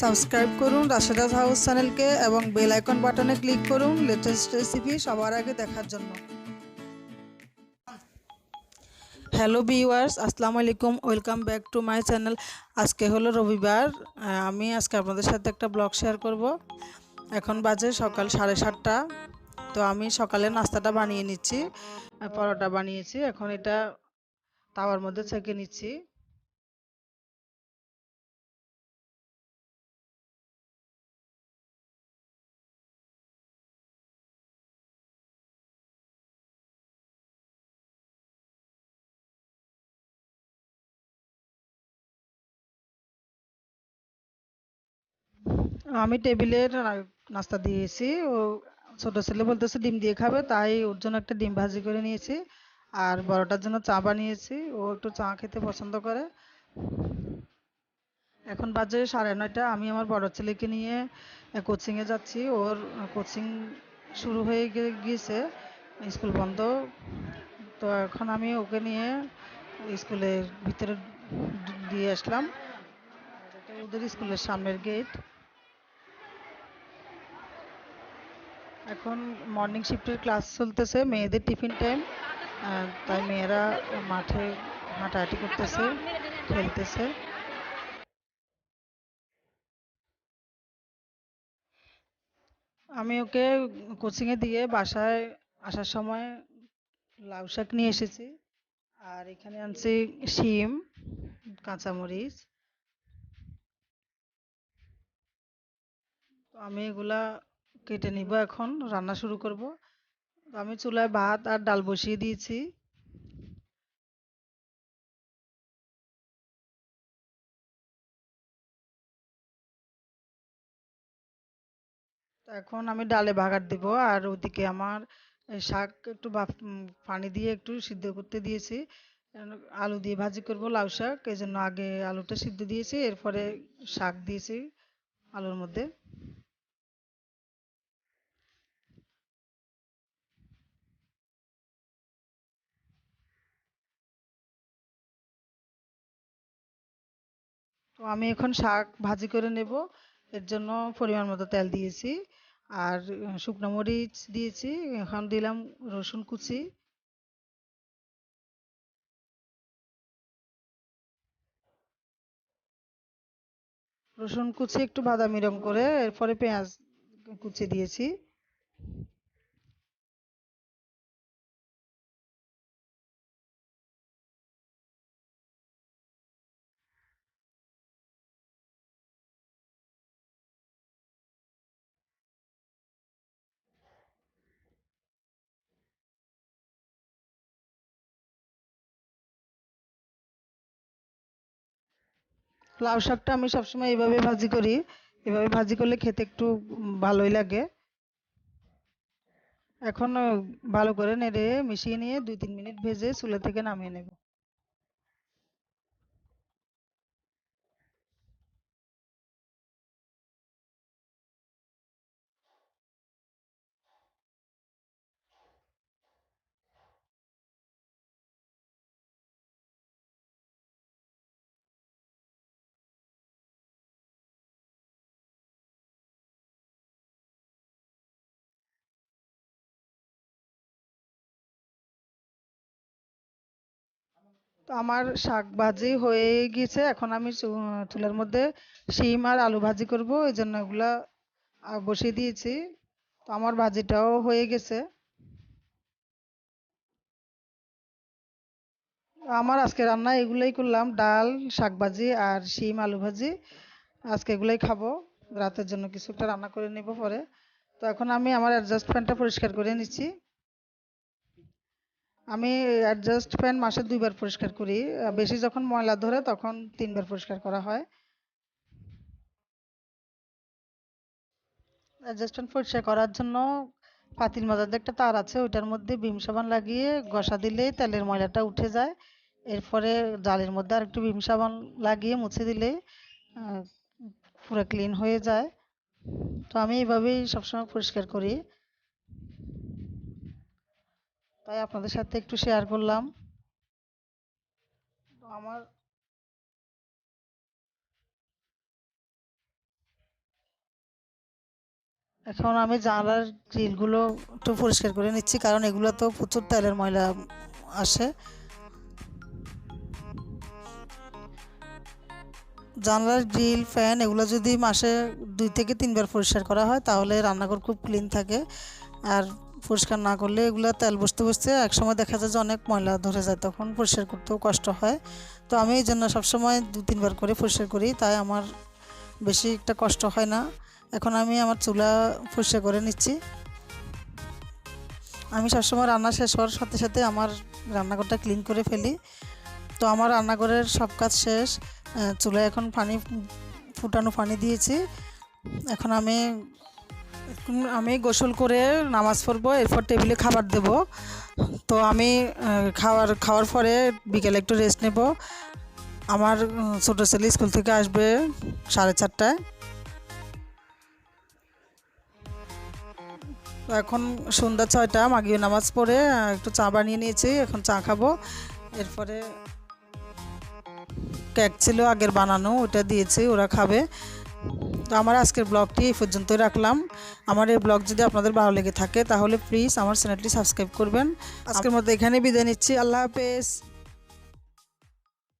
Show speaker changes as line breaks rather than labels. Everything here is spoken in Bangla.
সাবস্ক্রাইব করুন রাশেদাস হাউস চ্যানেলকে এবং বেল আইকন বাটনে ক্লিক করুন লেটেস্ট রেসিপি সবার আগে দেখার জন্য। হ্যালো ভিউয়ার্স আসসালামু আলাইকুম welcome back to my channel আজকে হলো রবিবার আমি আজকে আপনাদের সাথে একটা ব্লগ শেয়ার করব। এখন বাজে সকাল সাড়ে সাতটা, তো আমি সকালে নাস্তাটা বানিয়ে নিচ্ছি পরোটা বানিয়েছি। এখন এটা তাওয়ার মধ্যে ছেঁকে নিচ্ছি। আমি টেবিলের নাস্তা দিয়েছি। ও ছোট ছেলে বলতেছে ডিম দিয়ে খাবে, তাই ওর জন্য একটা ডিম ভাজি করে নিয়েছি। আর বড়টার জন্য চা বানিয়েছি। ও একটু চা খেতে পছন্দ করে। এখন বাজে সাড়ে নয়টা। আমি আমার বড় ছেলেকে নিয়ে কোচিং এ যাচ্ছি। ওর কোচিং শুরু হয়ে গিয়েছে। স্কুল বন্ধ। তো এখন আমি ওকে নিয়ে স্কুলের ভিতরে দিয়ে আসলাম। ওদের স্কুলের সামনের গেট এখন মর্নিং শিফটের ক্লাস চলতেছে, মেয়েদের টিফিন টাইম তাই মেয়েরা মাঠে হাঁটাহাঁটি করতেছে, খেলতেছে। আমি ওকে কোচিং এ দিয়ে বাসায় আসার সময় লাউ শাক নিয়ে এসেছি, আর এখানে আনছি শিম, কাঁচামরিচ। আমি এগুলা কেটে নিব এখন, রান্না শুরু করব। আমি চুলায় ভাত আর ডাল বসিয়ে দিয়েছি। এখন আমি ডালে বাগার দিব আর ওদিকে আমার শাক একটু পানি দিয়ে একটু সিদ্ধ করতে দিয়েছি। আলু দিয়ে ভাজি করব লাউ শাক এই জন্য আগে আলুটা সিদ্ধ দিয়েছি, এরপরে শাক দিয়েছি আলুর মধ্যে। তো আমি এখন শাক ভাজি করে নেব। এর জন্য পরিমাণ মতো তেল দিয়েছি। আর শুকনো মরিচ দিয়েছি। এখন দিলাম রসুন কুচি। রসুন কুচি একটু বাদামি রং করে, এরপরে পেঁয়াজ কুচি দিয়েছি। লাউ শাকটা আমি সবসময় এইভাবে ভাজি করি। এভাবে ভাজি করলে খেতে একটু ভালোই লাগে। এখন ভালো করে নেড়ে মিশিয়ে নিয়ে দুই তিন মিনিট ভেজে চুলা থেকে নামিয়ে নেব। আমার শাক ভাজি হয়ে গিয়েছে। এখন আমি চুলার মধ্যে শিম আর আলু ভাজি করব, এই জন্য এগুলা বসিয়ে দিয়েছি। তো আমার ভাজিটাও হয়ে গেছে। আমার আজকে রান্না এগুলোই করলাম, ডাল, শাক ভাজি আর শিম, আলু ভাজি। আজকে এগুলোই খাব, রাতের জন্য কিছু একটা রান্না করে নেব পরে। তো এখন আমি আমার অ্যাডজাস্ট ফ্যানটা পরিষ্কার করে নিচ্ছি। আমি অ্যাডজাস্ট ফ্যান মাসে দুইবার পরিষ্কার করি। বেশি যখন ময়লা ধরে তখন তিনবার পরিষ্কার করা হয়। অ্যাডজাস্ট ফ্যান পরিষ্কার করার জন্য পাতিল মাজার একটা তার আছে, ওইটার মধ্যে ভীম সাবান লাগিয়ে ঘষা দিলেই তেলের ময়লাটা উঠে যায়। এরপরে জালের মধ্যে আর একটু ভীম সাবান লাগিয়ে মুছে দিলে পুরো ক্লিন হয়ে যায়। তো আমি এইভাবেই সবসময় পরিষ্কার করি। তাই আপনাদের সাথে একটু শেয়ার করলাম। আমার এখন আমি জানালার গ্রিলগুলো একটু পরিষ্কার করে নিচ্ছি, কারণ এগুলো তো প্রচুর তেলের ময়লা আসে। জানলার গ্রিল, ফ্যান এগুলো যদি মাসে দুই থেকে তিনবার পরিষ্কার করা হয়, তাহলে রান্নাঘর খুব ক্লিন থাকে। আর পরিষ্কার না করলে এগুলো তেল বসতে বসতে একসময় দেখা যায় যে অনেক ময়লা ধরে যায়, তখন পরিষ্কার করতেও কষ্ট হয়। তো আমি এই জন্য সবসময় দু, তিনবার করে পরিষ্কার করি, তাই আমার বেশি একটা কষ্ট হয় না। এখন আমি আমার চুলা পরিষ্কার করে নিচ্ছি। আমি সবসময় রান্না শেষ হওয়ার সাথে সাথে আমার রান্নাঘরটা ক্লিন করে ফেলি। তো আমার রান্নাঘরের সব কাজ শেষ চুলায় এখন পানি, ফুটানো পানি দিয়েছি। এখন আমি আমি গোসল করে নামাজ পড়ব এরপর টেবিলে খাবার দেব। তো আমি আহ, খাওয়ার পরে বিকেলে একটু রেস্ট নেব। আমার ছোটো ছেলে স্কুল থেকে আসবে সাড়ে চারটায়। এখন সন্ধ্যা ছয়টা মাগিয়ে নামাজ পড়ে একটু চা বানিয়ে নিয়েছি এখন চা খাব। এরপরে কেক ছিল আগের বানানো ওটা দিয়েছি ওরা খাবে। তো আমার আজকের ব্লগটি এই পর্যন্তই রাখলাম। আমার এই ব্লগ যদি আপনাদের ভালো লেগে থাকে তাহলে প্লিজ আমার চ্যানেলটি সাবস্ক্রাইব করবেন। আজকের মতো এখানে বিদায় নিচ্ছি। আল্লাহ হাফেজ।